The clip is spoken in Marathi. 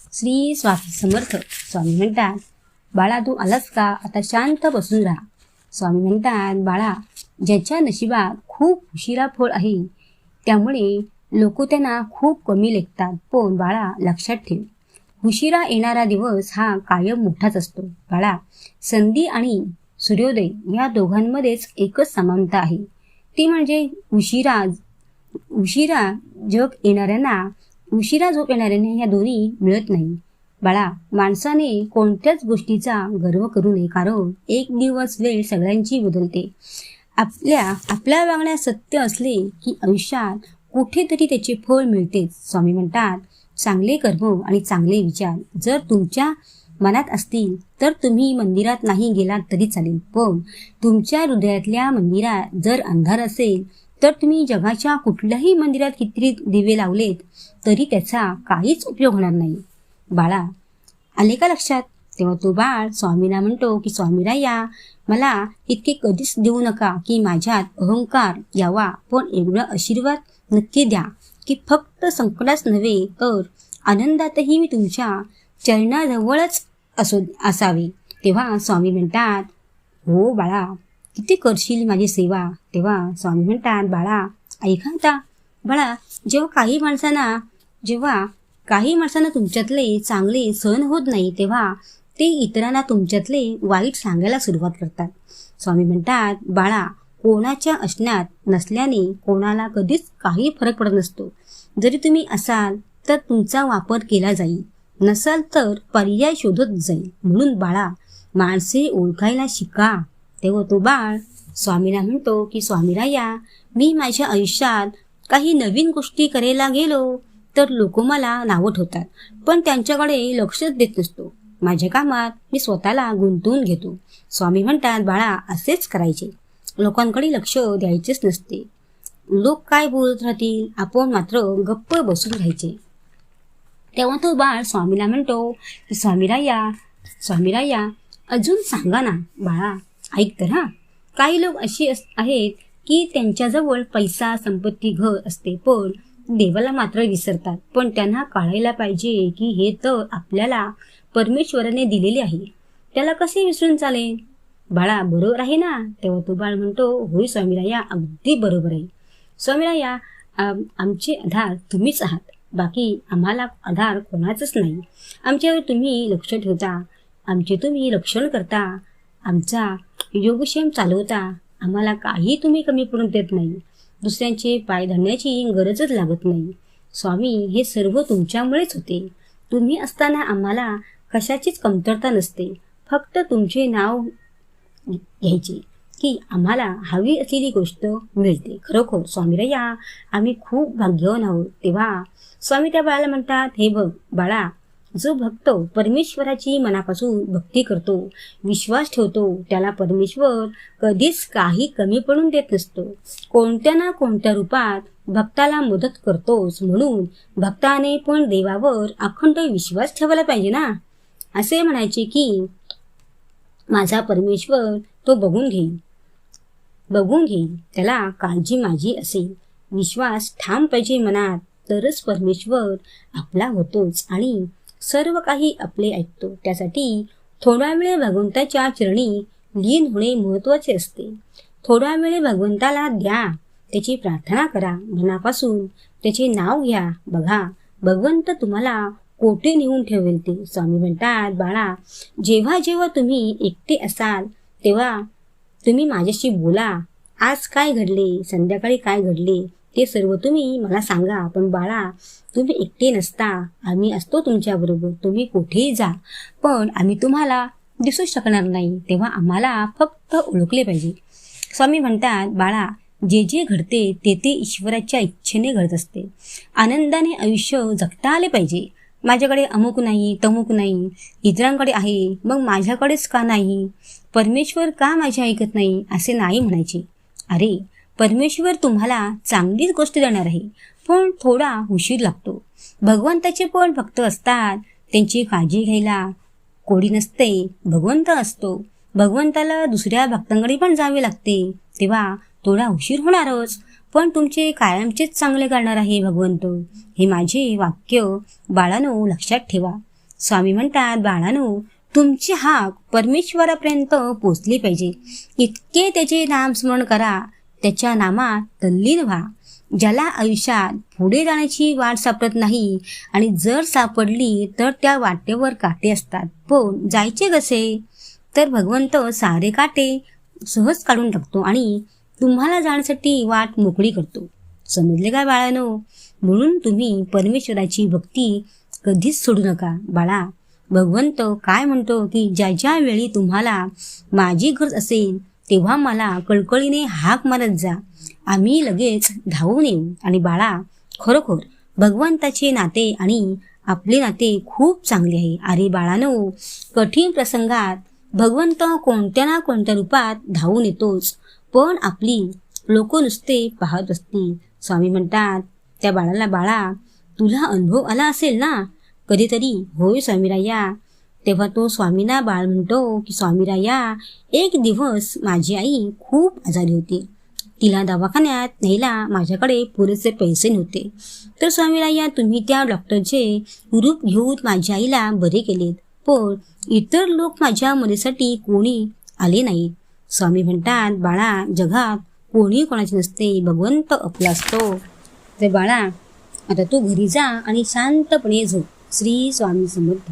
श्री स्वामी समर्थ. स्वामी म्हणतात बाळा तू आलास का? आता शांत बसून राहा. स्वामी म्हणतात बाळा ज्याच्या नशिबात खूप उशिरा फळ आहे त्यामुळे लोक त्यांना खूप कमी लेखतात. पण बाळा लक्षात ठेव. उशिरा येणारा दिवस हा कायम मोठाच असतो. बाळा संधी आणि सूर्योदय या दोघांमध्येच एकच समानता आहे. ती म्हणजे उशिरा उशिरा जग येणाऱ्यांना उशिरा झोप येणाऱ्यांना या दोन्ही मिळत नाही. बाळा माणसाने कोणत्याच गोष्टीचा गर्व करू नये कारण एक दिवस वेळ सगळ्यांची बदलते. आपल्या आपल्या वागण्यात सत्य असले की आयुष्यात कुठेतरी त्याचे फळ मिळतेच स्वामी म्हणतात चांगले कर्म आणि चांगले विचार जर तुमच्या मनात असतील तर तुम्ही मंदिरात नाही गेलात तरी चालेल. पण तुमच्या हृदयातल्या मंदिरात जर अंधार असेल तर तुम्ही जगाच्या कुठल्याही मंदिरात किती दिवे लावलेत तरी त्याचा काहीच उपयोग होणार नाही. बाळा आले का लक्षात? तेव्हा तो बाळ स्वामीला म्हणतो की स्वामीराया मला इतके कधीच देऊ नका की माझ्यात अहंकार यावा. पण एवढा आशीर्वाद नक्की द्या की फक्त संकटाच नव्हे तर आनंदातही मी तुमच्या चरणाजवळच असो असावे. तेव्हा स्वामी म्हणतात हो बाळा किती करशील माझी सेवा. तेव्हा स्वामी म्हणतात बाळा ऐका आता. बाळा जेव्हा काही माणसांना जेव्हा काही माणसांना तुमच्यातले चांगले सहन होत नाही तेव्हा ते इतरांना तुमच्यातले वाईट सांगायला सुरुवात करतात. स्वामी म्हणतात बाळा कोणाच्या असण्यात नसल्याने कोणाला कधीच काही फरक पडत नसतो. जरी तुम्ही असाल तर तुमचा वापर केला जाईल. नसाल तर पर्याय शोधत जाईल. म्हणून बाळा माणसे ओळखायला शिका. तेव्हा तो बाळ स्वामीला म्हणतो की स्वामीराया मी माझ्या आयुष्यात काही नवीन गोष्टी करायला गेलो तर लोक मला नावं ठेवतात पण त्यांच्याकडे लक्षच देत नसतो माझ्या कामात मी स्वतःला गुंतवून घेतो स्वामी म्हणतात बाळा असेच करायचे लोकांकडे लक्ष द्यायचेच नसते लोक काय बोलत राहतील आपण मात्र गप्प बसून राहायचे तेव्हा तो बाळ स्वामीला म्हणतो की स्वामीराया स्वामीराया अजून सांगा ना बाळा ऐक तर हा. काही लोक अशी आहेत की त्यांच्याजवळ पैसा संपत्ती घर असते पण देवाला मात्र विसरतात. पण त्यांना कळायला पाहिजे की हे तर आपल्याला परमेश्वराने दिलेले आहे. त्याला कसे विसरून चालेल? बाळा बरोबर आहे ना? तेव्हा तो बाळ म्हणतो होय स्वामीराया अगदी बरोबर आहे. स्वामीराया आमचे आधार तुम्हीच आहात. बाकी आम्हाला आधार कोणाचाच नाही. आमच्यावर तुम्ही लक्ष ठेवता. आमचे तुम्ही रक्षण करता. आमचा योगक्षेम चालवता आम्हाला काही तुम्ही कमी पडून देत नाही. दुसऱ्यांचे पाय धरण्याची गरजच लागत नाही. स्वामी हे सर्व तुमच्यामुळेच होते. तुम्ही असताना आम्हाला कशाचीच कमतरता नसते. फक्त तुमचे नाव घ्यायचे की आम्हाला हवी असलेली गोष्ट मिळते. खरोखर स्वामीरया आम्ही खूप भाग्यवान आहोत. तेव्हा स्वामी त्या बाळाला म्हणतात हे बघ बाळा जो भक्त परमेश्वराची मनापासून भक्ती करतो विश्वास ठेवतो त्याला परमेश्वर कधीच काही कमी पडून देत नसतो. कोणत्या ना कोणत्या रूपात भक्ताला मदत करतोच म्हणून भक्ताने पण देवावर अखंड विश्वास ठेवायला पाहिजे ना? असे म्हणायचे की माझा परमेश्वर तो बघून घेईल बघून घेईल त्याला काळजी माझी असेल. विश्वास ठाम पाहिजे मनात तरच परमेश्वर आपला होतोच आणि सर्व काही आपले ऐकतो. त्यासाठी थोडा वेळ भगवंताच्या चरणी लीन होणे महत्त्वाचे असते. थोडा वेळ भगवंताला द्या. त्याची प्रार्थना करा. मनापासून त्याचे नाव घ्या. बघा भगवंत तुम्हाला कोठे नेऊन ठेवेल ते? स्वामी म्हणतात बाळा जेव्हा जेव्हा तुम्ही एकटे असाल तेव्हा तुम्ही माझ्याशी बोला. आज काय घडले? संध्याकाळी काय घडले? ते सर्व तुम्ही मला सांगा पण बाळा तुम्ही एकटे नसता. आम्ही असतो तुमच्याबरोबर तुम्ही कुठेही जा. पण आम्ही तुम्हाला दिसू शकणार नाही. तेव्हा आम्हाला फक्त ओळखले पाहिजे. स्वामी म्हणतात बाळा जे जे घडते ते ते ईश्वराच्या इच्छेने घडत असते. आनंदाने आयुष्य जगता आले पाहिजे. माझ्याकडे अमुक नाही तमुक नाही. इतरांकडे आहे मग माझ्याकडेच का नाही? परमेश्वर का माझे ऐकत नाही? असे नाही म्हणायचे. अरे परमेश्वर तुम्हाला चांगलीच गोष्ट देणार आहे. पण थोडा उशीर लागतो. भगवंताचे पण भक्त असतात. त्यांची काळजी घ्यायला कोणी नसते. भगवंत असतो. भगवंताला दुसऱ्या भक्तांकडे पण जावे लागते. तेव्हा थोडा उशीर होणारच. पण तुमचे कायमचेच चांगले करणार आहे भगवंत. हे माझे वाक्य बाळानो लक्षात ठेवा. स्वामी म्हणतात बाळानो तुमची हाक परमेश्वरापर्यंत पोचली पाहिजे. इतके त्याचे नामस्मरण करा. त्याच्या नामात तल्लीन व्हा. ज्याला आयुष्यात पुढे जाण्याची वाट सापडत नाही आणि जर सापडली तर त्या वाटेवर काटे असतात. पण जायचे कसे? तर भगवंत सारे काटे सहज काढून टाकतो आणि तुम्हाला जाण्यासाठी वाट मोकळी करतो. समजले का बाळानो? म्हणून तुम्ही परमेश्वराची भक्ती कधीच सोडू नका. बाळा भगवंत काय म्हणतो की ज्या ज्या वेळी तुम्हाला माझी गरज असेल तेव्हा मला कळकळीने हाक मारत जा. आम्ही लगेच धावून येऊ. आणि बाळा खरोखर भगवंताचे नाते आणि आपले नाते खूप चांगले आहे. अरे बाळानो कठीण प्रसंगात भगवंत कोणत्या ना कोणत्या रूपात धावून येतोच. पण आपली लोक नुसते पाहत असतील. स्वामी म्हणतात त्या बाळाला बाळा तुला अनुभव आला असेल ना? कधीतरी. होय स्वामीराया. तेव्हा तो स्वामीना बाळ म्हणतो की स्वामीराया एक दिवस माझी आई खूप आजारी होती. तिला दवाखान्यात न्यायला माझ्याकडे पुरेसे पैसे नव्हते. तर स्वामीराया तुम्ही त्या डॉक्टरचे रूप घेऊन माझ्या आईला बरे केलेत. पण इतर लोक माझ्या मदतीसाठी कोणी आले नाहीत स्वामी म्हणतात बाळा जगात कोणी कोणाचे नसते. भगवंत आपला असतो. ते बाळा आता तू घरी जा आणि शांतपणे झोप. श्री स्वामी समर्थ.